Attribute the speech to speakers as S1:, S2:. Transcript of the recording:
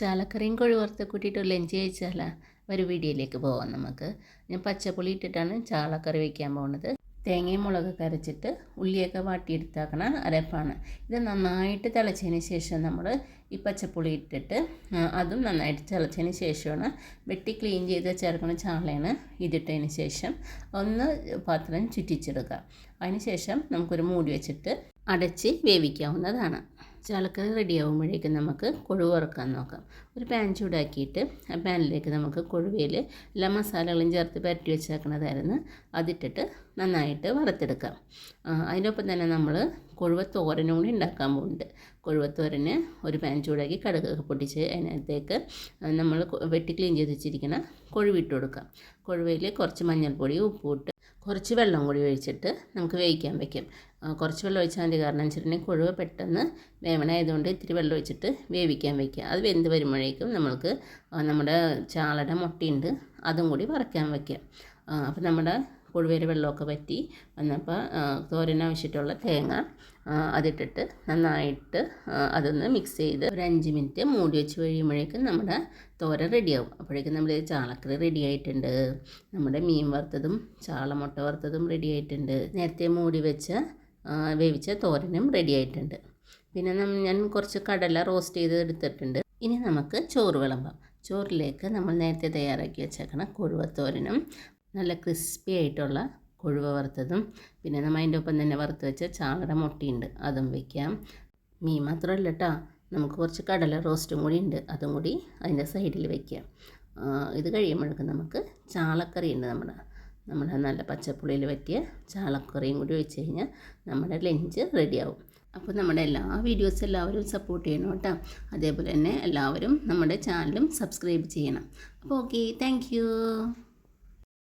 S1: ചാലക്കറിയും കൊഴുവറുത്ത് കൂട്ടിയിട്ട് ഒരു ലഞ്ച് കഴിച്ചാലാ ഒരു വീഡിയോയിലേക്ക് പോവാം നമുക്ക്. ഞാൻ പച്ചപ്പുളി ഇട്ടിട്ടാണ് ചാളക്കറി വയ്ക്കാൻ പോകുന്നത് തേങ്ങയും മുളക് അരച്ചിട്ട് ഉള്ളിയൊക്കെ വാട്ടിയെടുത്താക്കണ അരപ്പാണ്. ഇത് നന്നായിട്ട് തിളച്ചതിന് ശേഷം നമ്മൾ ഈ പച്ചപ്പുളി ഇട്ടിട്ട് അതും നന്നായിട്ട് തിളച്ചതിന് ശേഷമാണ് വെട്ടി ക്ലീൻ ചെയ്ത് ചേർക്കുന്ന ചാളയാണ് ഇതിട്ടതിന് ശേഷം ഒന്ന് പാത്രം ചുറ്റിച്ചെടുക്കുക. അതിന് ശേഷം നമുക്കൊരു മൂടി വെച്ചിട്ട് അടച്ച് വേവിക്കാവുന്നതാണ്. ചാളക്കറി റെഡി ആകുമ്പോഴേക്കും നമുക്ക് കൊഴു വറുക്കാൻ നോക്കാം. ഒരു പാൻ ചൂടാക്കിയിട്ട് ആ പാനിലേക്ക് നമുക്ക് കൊഴുവയിൽ എല്ലാ മസാലകളും ചേർത്ത് പരട്ടി വെച്ചേക്കുന്നതായിരുന്നു അതിട്ടിട്ട് നന്നായിട്ട് വറുത്തെടുക്കാം. അതിനൊപ്പം തന്നെ നമ്മൾ കൊഴുവത്തോരനും കൂടി ഉണ്ടാക്കാൻ പോകുന്നുണ്ട് കൊഴുവത്തോരന് ഒരു പാൻ ചൂടാക്കി കടുകൊക്കെ പൊട്ടിച്ച് അതിനകത്തേക്ക് നമ്മൾ വെട്ടി ക്ലീൻ ചെയ്ത് വെച്ചിരിക്കുന്ന കൊഴുവിട്ട് കൊടുക്കാം. കൊഴുവയിൽ കുറച്ച് മഞ്ഞൾപ്പൊടി ഉപ്പും ഇട്ട് കുറച്ച് വെള്ളം കൂടി ഒഴിച്ചിട്ട് നമുക്ക് വേവിക്കാൻ വയ്ക്കും കുറച്ച് വെള്ളം ഒഴിച്ചാൽ മതി. കാരണം വെച്ചിട്ടുണ്ടെങ്കിൽ കൊഴുവ് പെട്ടെന്ന് വേവണമായതുകൊണ്ട് ഇത്തിരി വെള്ളം ഒഴിച്ചിട്ട് വേവിക്കാൻ വയ്ക്കുക അത് വെന്ത് വരുമ്പോഴേക്കും നമ്മൾക്ക് നമ്മുടെ ചാളയുടെ മുട്ടയുണ്ട്. അതും കൂടി വറക്കാൻ വയ്ക്കുക അപ്പോൾ നമ്മുടെ കൊഴുവേരെ വെള്ളമൊക്കെ വറ്റി വന്നപ്പോൾ തോരനാവശ്യമായിട്ടുള്ള തേങ്ങ അതിട്ടിട്ട് നന്നായിട്ട് അതൊന്ന് മിക്സ് ചെയ്ത് ഒരു അഞ്ച് മിനിറ്റ് മൂടി വെച്ച് കഴിയുമ്പോഴേക്കും നമ്മുടെ തോരൻ റെഡിയാവും അപ്പോഴേക്കും നമ്മുടെ ചാളക്കറി റെഡി ആയിട്ടുണ്ട്. നമ്മുടെ മീൻ വറുത്തതും ചാള മുട്ട വറുത്തതും റെഡി ആയിട്ടുണ്ട്. നേരത്തെ മൂടി വെച്ച വേവിച്ച തോരനും റെഡി ആയിട്ടുണ്ട്. പിന്നെ ഞാൻ കുറച്ച് കടല റോസ്റ്റ് ചെയ്ത് എടുത്തിട്ടുണ്ട്. ഇനി നമുക്ക് ചോറ് വിളമ്പാം. ചോറിലേക്ക് നമ്മൾ നേരത്തെ തയ്യാറാക്കി വെച്ചേക്കണ കൊഴുവത്തോരനും നല്ല ക്രിസ്പി ആയിട്ടുള്ള കൊഴുവ വറുത്തതും പിന്നെ നമ്മൾ അതിന്റെ ഒപ്പം തന്നെ വറുത്ത് വെച്ച ചാകട മുട്ടിയുണ്ട് അതും വയ്ക്കാം മീൻ മാത്രമല്ല കേട്ടോ നമുക്ക് കുറച്ച് കടല റോസ്റ്റും കൂടി ഉണ്ട് അതും കൂടി അതിന്റെ സൈഡിൽ വയ്ക്കാം ഇത് കഴിയുമ്പോഴേക്കും നമുക്ക് ചാളക്കറി ഉണ്ട് നമ്മുടെ നമ്മുടെ നല്ല പച്ചപ്പുളിയിൽ പറ്റിയ ചാളക്കറിയും കൂടി വെച്ച് കഴിഞ്ഞാൽ നമ്മുടെ ലഞ്ച് റെഡിയാവും. അപ്പോൾ നമ്മുടെ എല്ലാ വീഡിയോസ് എല്ലാവരും സപ്പോർട്ട് ചെയ്യണം കേട്ടോ. അതേപോലെ തന്നെ എല്ലാവരും നമ്മുടെ ചാനലും സബ്സ്ക്രൈബ് ചെയ്യണം. അപ്പോൾ ഓക്കെ താങ്ക്